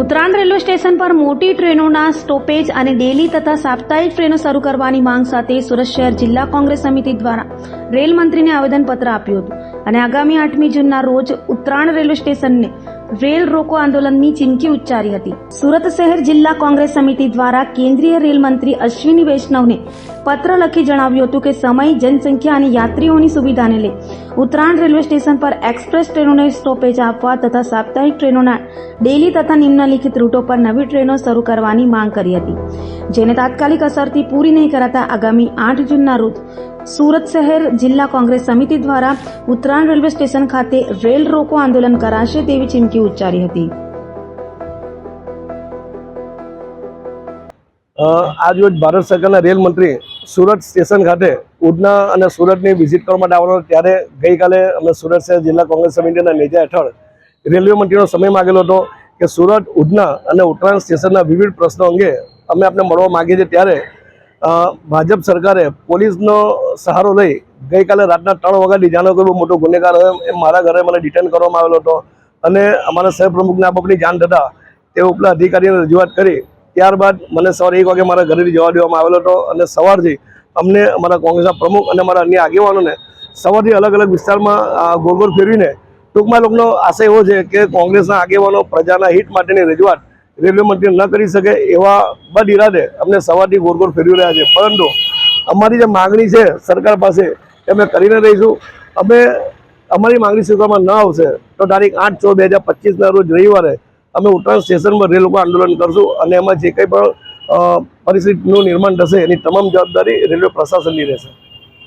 Uttarayan railway station પર મોટી ટ્રેનોના stoppage અને ડેલી તથા સાપ્તાહિક ટ્રેનો શરૂ કરવાની માંગ સાથે સુરત શહેર જિલ્લા કોંગ્રેસ સમિતિ દ્વારા રેલ મંત્રીને આવેદનપત્ર આપ્યું હતું. અને આગામી આઠમી જૂનના રોજ ઉત્તરાયણ રેલવે સ્ટેશનને રેલ રોકો આંદોલનની ચીમકી ઉચ્ચારી હતી. સુરત શહેર જિલ્લા કોંગ્રેસ સમિતિ દ્વારા કેન્દ્રીય રેલ મંત્રી અશ્વિની વૈષ્ણવને પત્ર લખી જણાવ્યું હતું કે સમય, જનસંખ્યા અને યાત્રીઓની સુવિધાને લઈ ઉત્તરાયણ રેલવે સ્ટેશન પર એક્સપ્રેસ ટ્રેનોને સ્ટોપેજ આપવા તથા સાપ્તાહિક ટ્રેનોના ડેલી તથા નિમ્નલિખિત રૂટો પર નવી ટ્રેનો શરૂ કરવાની માંગ કરી હતી. જેને તાત્કાલિક અસરથી પૂરી નહીં કરાતા આગામી આઠ જૂનના રોજ સુરત શહેર જિલ્લા કોંગ્રેસ સમિતિ દ્વારા ઉત્તરાયણ રેલવે સ્ટેશન ખાતે રેલ રોકો આંદોલન કરાશે તેવી ચીમકી ઉચ્ચારી હતી. આજરોજ ભારત સરકારના રેલ મંત્રી સુરત સ્ટેશન ખાતે ઉધના અને સુરતની વિઝિટ કરવા માટે આવવાનો ત્યારે ગઈકાલે અમે સુરત શહેર જિલ્લા કોંગ્રેસ સમિતિના નેજા હેઠળ રેલવે મંત્રીનો સમય માગેલો હતો કે સુરત, ઉધના અને ઉત્તરાયણ સ્ટેશનના વિવિધ પ્રશ્નો અંગે અમે આપને મળવા માગીએ છીએ ત્યારે ભાજપ સરકારે પોલીસનો સહારો લઈ ગઈકાલે રાતના ત્રણ વાગ્યાથી જાણો કે મોટો ગુનેગાર હોય એમ મારા ઘરે મને ડિટેન કરવામાં આવેલો હતો. અને અમારા શહેર પ્રમુખને આ બાબતની જાણ થતાં તે ઉપલા અધિકારીને રજૂઆત કરી. ત્યારબાદ મને સવારે એક વાગે મારા ઘરેથી જવા દેવામાં આવેલો હતો અને સવારથી અમને અમારા કોંગ્રેસના પ્રમુખ અને અમારા અન્ય આગેવાનોને સવારથી અલગ અલગ વિસ્તારમાં ગોળગોળ ગોળ ગોળ ફેરવીને ટૂંકમાં લોકોનો આશય એવો છે કે કોંગ્રેસના આગેવાનો પ્રજાના હિત માટેની રજૂઆત રેલવે મંત્રી ન કરી શકે એવા બદ ઇરાદે અમને સવારથી ગોળગોળ ગોળ ફેરવી રહ્યા છે. પરંતુ અમારી જે માગણી છે સરકાર પાસે અમે કરીને રહીશું. અમે અમારી માંગણી સ્વીકારવામાં ન આવશે, તો તારીખ આઠ છ બે હજાર પચીસના રોજ રવિવારે અમે ઉત્તરાયણ સ્ટેશન પર રેલ ઉપર આંદોલન કરશું અને એમાં જે કંઈ પણ પરિસ્થિતિનું નિર્માણ થશે એની તમામ જવાબદારી રેલવે પ્રશાસનની રહેશે.